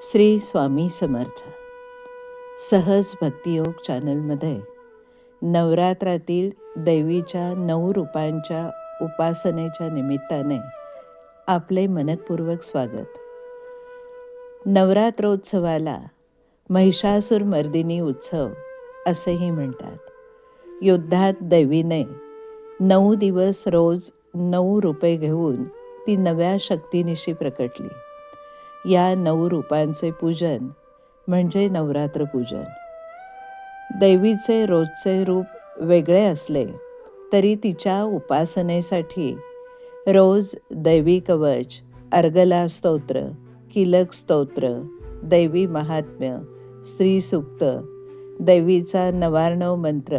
श्री स्वामी समर्थ. सहज भक्तियोग चॅनलमध्ये नवरात्रातील देवीच्या नऊ रूपांच्या उपासनेच्या निमित्ताने आपले मनपूर्वक स्वागत. नवरात्रोत्सवाला महिषासूर मर्दिनी उत्सव असेही म्हणतात. युद्धात देवीने नऊ दिवस रोज नऊ रुपये घेऊन ती नव्या शक्तीनिशी प्रकटली. या नऊ रूपांचे पूजन म्हणजे नवरात्र पूजन. देवीचे रोजचे रूप वेगळे असले तरी तिच्या उपासनेसाठी रोज दैवी कवच अर्गला स्तोत्र किलक स्तोत्र दैवी महात्म्य स्त्रीसूक्त देवीचा नवार्णव मंत्र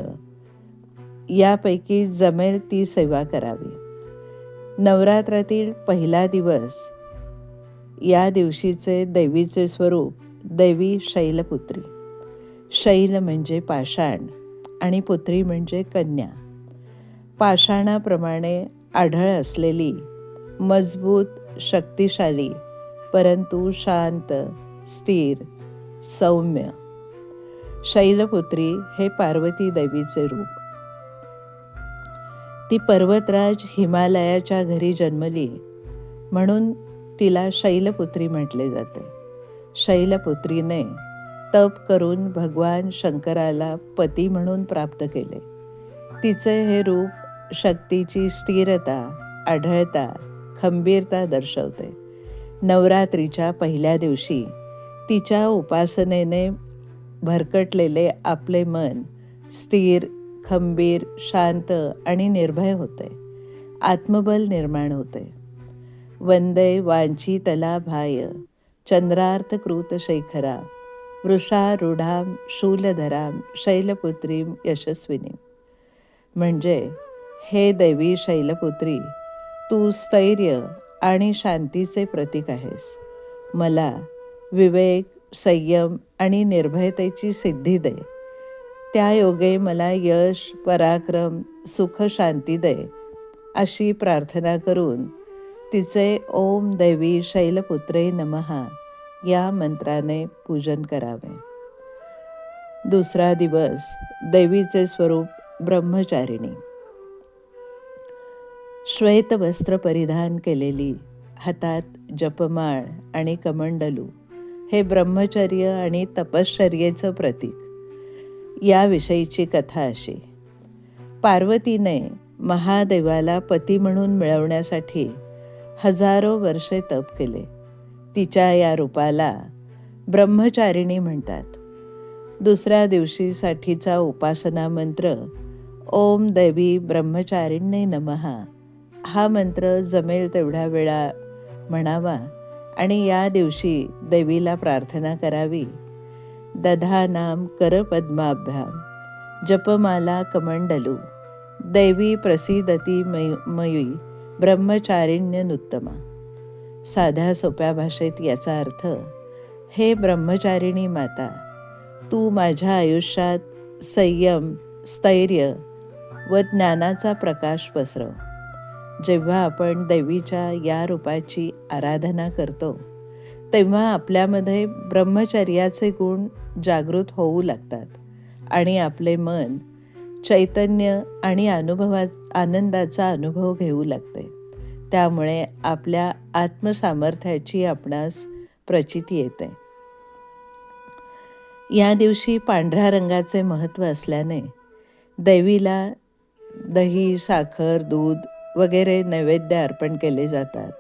यापैकी जमेल ती सेवा करावी. नवरात्रातील पहिला दिवस या दिवशीचे देवीचे स्वरूप देवी शैलपुत्री. शैल म्हणजे पाषाण आणि पुत्री म्हणजे कन्या. पाषाणाप्रमाणे आढळ असलेली मजबूत शक्तिशाली परंतु शांत स्थिर सौम्य. शैलपुत्री हे पार्वती देवीचे रूप. ती पर्वतराज हिमालयाच्या घरी जन्मली म्हणून तिला शैलपुत्री म्हटले जाते. शैलपुत्रीने तप करून भगवान शंकराला पती म्हणून प्राप्त केले. तिचे हे रूप शक्तीची स्थिरता आढळता खंबीरता दर्शवते. नवरात्रीच्या पहिल्या दिवशी तिच्या उपासनेने भरकटलेले आपले मन स्थिर खंबीर शांत आणि निर्भय होते. आत्मबल निर्माण होते. वंदे वांछितला भाय चंद्रार्थकृत शेखरा वृषारूढाम शूलधराम शैलपुत्रीम यशस्विनी। म्हणजे हे देवी शैलपुत्री तू स्थैर्य आणि शांतीचे प्रतीक आहेस. मला विवेक संयम आणि निर्भयतेची सिद्धी दे. त्या योगे मला यश पराक्रम सुख शांती दे अशी प्रार्थना करून तिचे ओम देवी शैलपुत्रे नमहा या मंत्राने पूजन करावे. दुसरा दिवस देवीचे स्वरूप ब्रह्मचारिणी. श्वेत वस्त्र परिधान केलेली हातात जपमाळ आणि कमंडलू हे ब्रह्मचर्य आणि तपश्चर्येचं प्रतीक. याविषयीची कथा अशी. पार्वतीने महादेवाला पती म्हणून मिळवण्यासाठी हजारो वर्षे तप केले. तिच्या या रूपाला ब्रह्मचारिणी म्हणतात. दुसऱ्या दिवशीसाठीचा उपासना मंत्र ओम देवी ब्रह्मचारिणी नमहा हा मंत्र जमेल तेवढ्या वेळा म्हणावा आणि या दिवशी देवीला प्रार्थना करावी. दधानाम करपद्माभ्याम जपमाला कमंडलू देवी प्रसिद्धती मयू मयी ब्रह्मचारिण्य नुत्तमा साध्या सोप्या भाषेत याचा अर्थ हे ब्रह्मचारिणी माता तू माझ्या आयुष्यात संयम स्थैर्य व ज्ञानाचा प्रकाश पसरव. जेव्हा आपण देवीच्या या रूपाची आराधना करतो तेव्हा आपल्यामध्ये ब्रह्मचर्याचे गुण जागृत होऊ लागतात आणि आपले मन चैतन्य आणि अनुभवा आनंदाचा अनुभव घेऊ लागते. त्यामुळे आपल्या आत्मसामर्थ्याची आपणास प्रचिती येते. या दिवशी पांढऱ्या रंगाचे महत्त्व असल्याने देवीला दही साखर दूध वगैरे नैवेद्य अर्पण केले जातात.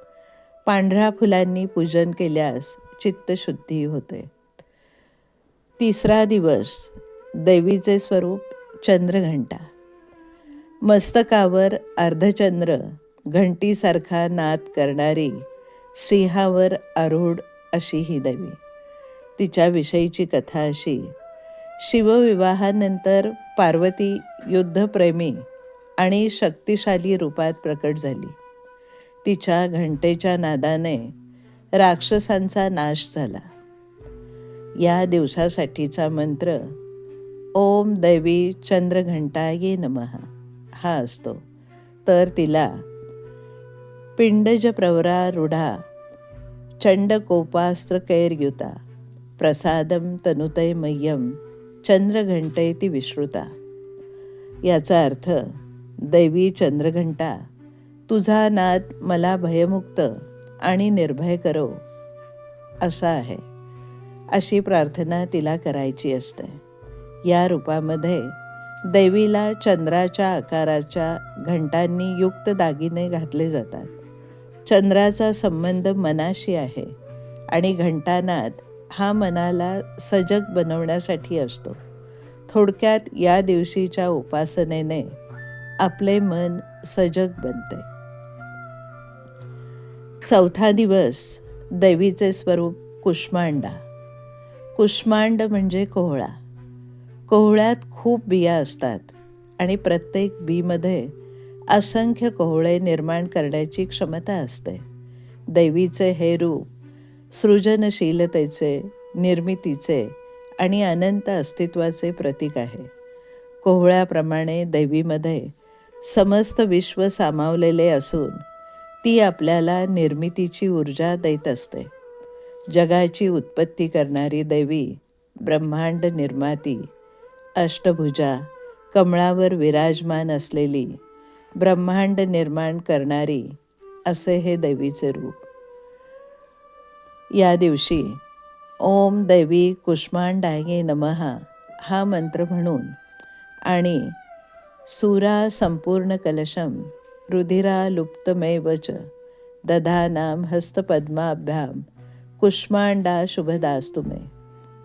पांढऱ्या फुलांनी पूजन केल्यास चित्तशुद्धी होते. तिसरा दिवस देवीचे स्वरूप चंद्रघंटा. मस्तकावर अर्धचंद्र घंटीसारखा नाद करणारी सिंहावर आरूढ अशी ही देवी. तिच्याविषयीची कथा अशी शिवविवाहानंतर पार्वती युद्धप्रेमी आणि शक्तिशाली रूपात प्रकट झाली. तिच्या घंटेच्या नादाने राक्षसांचा नाश झाला. या दिवसासाठीचा मंत्र ओम देवी चंद्रघंटाये नमहा हा असतो. तर तिला पिंडज प्रवरा रूढा चंडकोपास्त्र कैर्युता प्रसादम तनुतय मय्यम चंद्रघंटेती विश्रुता. याचा अर्थ दैवी चंद्रघंटा तुझा नाद मला भयमुक्त आणि निर्भय करो असा आहे. अशी प्रार्थना तिला करायची असते. या रूपामध्ये देवीला चंद्राच्या आकाराच्या घंटांनी युक्त दागिने घातले जातात. चंद्राचा संबंध मनाशी आहे आणि घंटानाद हा मनाला सजग बनवण्यासाठी असतो. थोडक्यात या दिवशीच्या उपासनेने आपले मन सजग बनते. चौथा दिवस देवीचे स्वरूप कुष्मांडा. कुष्मांड म्हणजे कोहळा. कोहळ्यात खूप बिया असतात आणि प्रत्येक बीमध्ये असंख्य कोहळे निर्माण करण्याची क्षमता असते. दैवीचे हे रूप सृजनशीलतेचे निर्मितीचे आणि अनंत अस्तित्वाचे प्रतीक आहे. कोहळ्याप्रमाणे दैवीमध्ये समस्त विश्व सामावलेले असून ती आपल्याला निर्मितीची ऊर्जा देत असते. जगाची उत्पत्ती करणारी दैवी ब्रह्मांड निर्माती अष्टभुजा कमळावर विराजमान असलेली ब्रह्मांड निर्माण करणारी असे हे देवीचे रूप. या दिवशी ओम देवी कुष्मांडाये नमहा हा मंत्र म्हणून आणि सुरा संपूर्ण कलशम रुधिरा लुप्तमेव च दधानाम हस्तपद्माभ्याम कुष्मांडा शुभदास्तुमे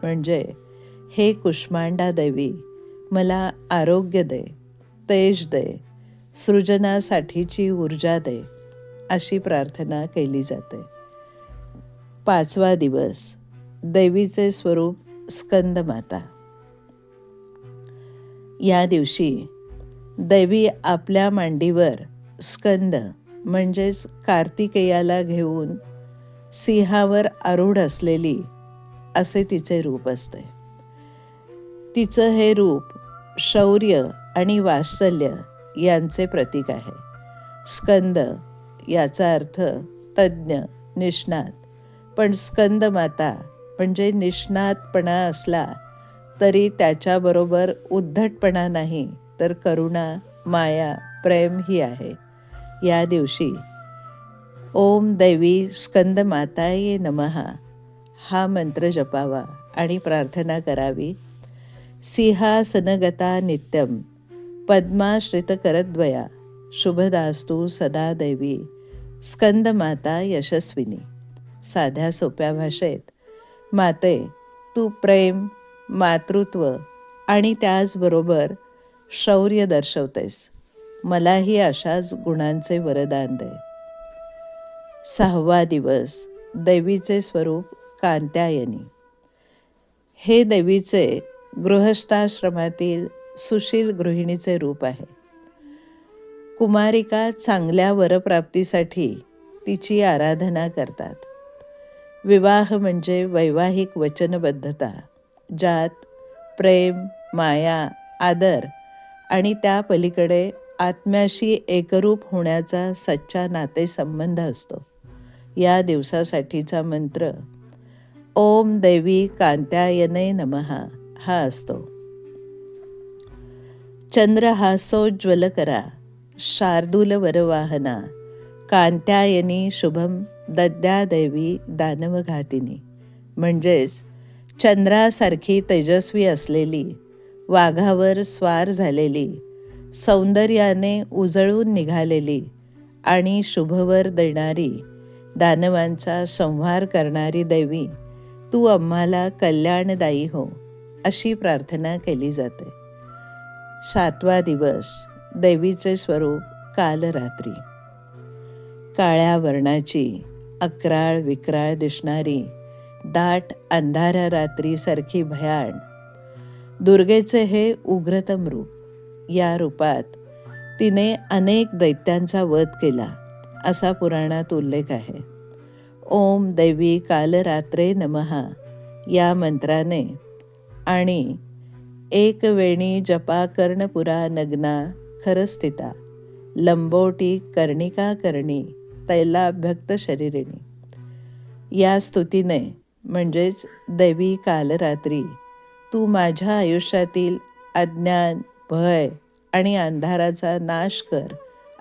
म्हणजे हे कुष्मांडा देवी मला आरोग्य दे तेज दे सृजनासाठीची ऊर्जा दे अशी प्रार्थना केली जाते. पाचवा दिवस देवीचे स्वरूप स्कंदमाता. या दिवशी देवी आपल्या मांडीवर स्कंद म्हणजेच कार्तिकेयाला घेऊन सिंहावर आरूढ असलेली असे तिचे रूप असते. तिचं हे रूप शौर्य आणि वात्सल्य यांचे प्रतीक आहे. स्कंद याचा अर्थ तज्ज्ञ निष्णात. पण स्कंद माता म्हणजे निष्णातपणा असला तरी त्याच्याबरोबर उद्धटपणा नाही तर करुणा माया प्रेम ही आहे. या दिवशी ओम दैवी स्कंद माताये नमहा हा मंत्र जपावा आणि प्रार्थना करावी. सिंहासनगता नित्यम पद्माश्रितकरद्वया। शुभदास्तू सदा दैवी। स्कंदमाता यशस्विनी। साध्या सोप्या भाषेत माते तू प्रेम मातृत्व आणि त्याचबरोबर शौर्य दर्शवतेस. मलाही अशाच गुणांचे वरदान दे. सहावा दिवस देवीचे स्वरूप कांत्यायनी. हे देवीचे गृहस्थाश्रमातील सुशील गृहिणीचे रूप आहे. कुमारिका चांगल्या वरप्राप्तीसाठी तिची आराधना करतात. विवाह म्हणजे वैवाहिक वचनबद्धता ज्यात प्रेम माया आदर आणि त्या पलीकडे आत्म्याशी एकरूप होण्याचा सच्चा नातेसंबंध असतो. या दिवसासाठीचा मंत्र ओम देवी कांत्यायने नमहा हा असतो. चंद्र हासोज्ज्वल करा शार्दूल वरवाहना कांत्यायनी शुभम दद्यादेवी दानवघातिनी. म्हणजेच चंद्रासारखी तेजस्वी असलेली वाघावर स्वार झालेली सौंदर्याने उजळून निघालेली आणि शुभवर देणारी दानवांचा संहार करणारी दैवी तू आम्हाला कल्याणदायी हो. अशी प्रार्थना केली जाते. सातवा दिवस देवीचे स्वरूप कालरात्री. काळ्या वर्णाची अकराळ विक्राळ दिसणारी दाट अंधारा रात्रीसारखी भयाण दुर्गेचे हे उग्रतम रूप या रूपात तिने अनेक दैत्यांचा वध केला असा पुराणात उल्लेख आहे. ओम दैवी कालरात्रे नमहा या मंत्राने आणि एक वेणी जपा कर्णपुरा नग्ना खरस्थिता लंबोटी कर्णिका कर्णी तैलाभ्यक्त शरीरिणी. या स्तुतीने म्हणजेच दैवी कालरात्री तू माझ्या आयुष्यातील अज्ञान भय आणि अंधाराचा नाश कर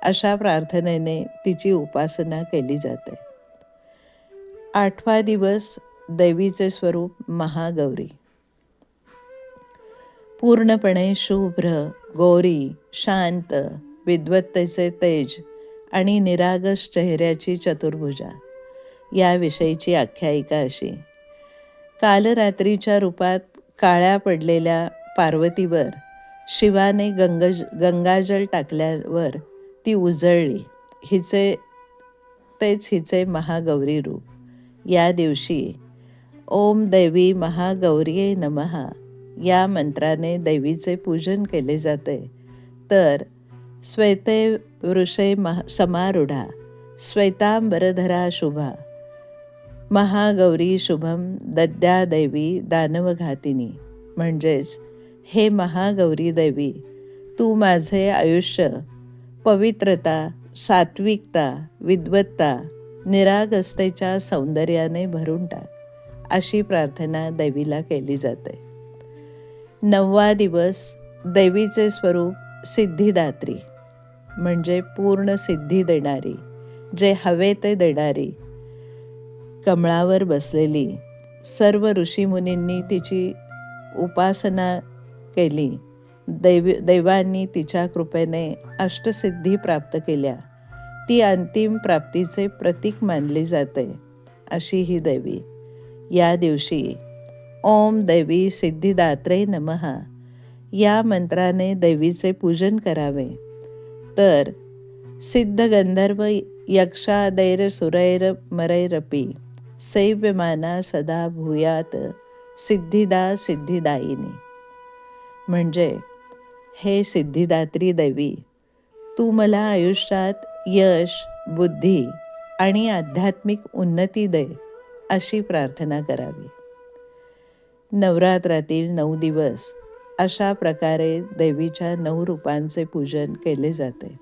अशा प्रार्थनेने तिची उपासना केली जाते. आठवा दिवस दैवीचे स्वरूप महागौरी. पूर्णपणे शुभ्र गौरी शांत विद्वत्तेचे तेज आणि निरागस चेहऱ्याची चतुर्भुजा. याविषयीची आख्यायिका अशी. कालरात्रीच्या रूपात काळ्या पडलेल्या पार्वतीवर शिवाने गंग गंगाजल टाकल्यावर ती उजळली. हिचे तेच हिचे महागौरी रूप. या दिवशी ओम देवी महागौरीये नमहा. या मंत्राने देवीचे पूजन केले जाते. तर श्वेते वृषे महा समारूढा श्वेतांबरधरा शुभा महागौरी शुभम दद्या देवी दानवघातिनी. म्हणजेच हे महागौरी देवी तू माझे आयुष्य पवित्रता सात्विकता विद्वत्ता निरागस्तेच्या सौंदर्याने भरून टाक अशी प्रार्थना देवीला केली जाते. नववा दिवस देवीचे स्वरूप सिद्धिदात्री म्हणजे पूर्ण सिद्धी देणारी जे हवे ते देणारी. कमळावर बसलेली सर्व ऋषीमुनींनी तिची उपासना केली. दैव दैवांनी तिच्या कृपेने अष्टसिद्धी प्राप्त केल्या. ती अंतिम प्राप्तीचे प्रतीक मानली जाते अशी ही देवी. या दिवशी ओम दैवी सिद्धिदात्रे नमहा या मंत्राने देवीचे पूजन करावे. तर सिद्ध गंधर्व यक्षादैर सुरैर मरैरपी सैव्यमाना सदा भूयात सिद्धिदा सिद्धिदायिनी. म्हणजे हे सिद्धिदात्री देवी तू मला आयुष्यात यश बुद्धी आणि आध्यात्मिक उन्नती दे अशी प्रार्थना करावी. नवरात्रातील नऊ दिवस. अशा प्रकारे देवीच्या नऊ रूपांचे पूजन केले जाते.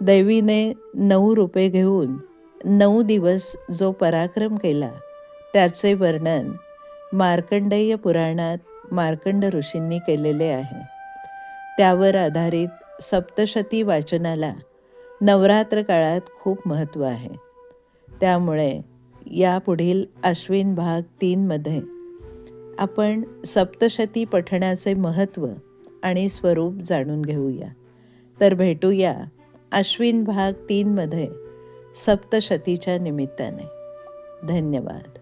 देवीने नऊ रूपे घेऊन नऊ दिवस जो पराक्रम केला त्याचे वर्णन मार्कंडेय पुराणात मार्कंड ऋषींनी केलेले आहे. त्यावर आधारित सप्तशती वाचनाला नवरात्र काळात खूप महत्त्व आहे. त्यामुळे यापुढील अश्विन भाग तीनमध्ये आपण सप्तशती पठणाचे महत्त्व आणि स्वरूप जाणून घेऊया. तर भेटूया अश्विन भाग तीनमध्ये सप्तशतीच्या निमित्ताने. धन्यवाद.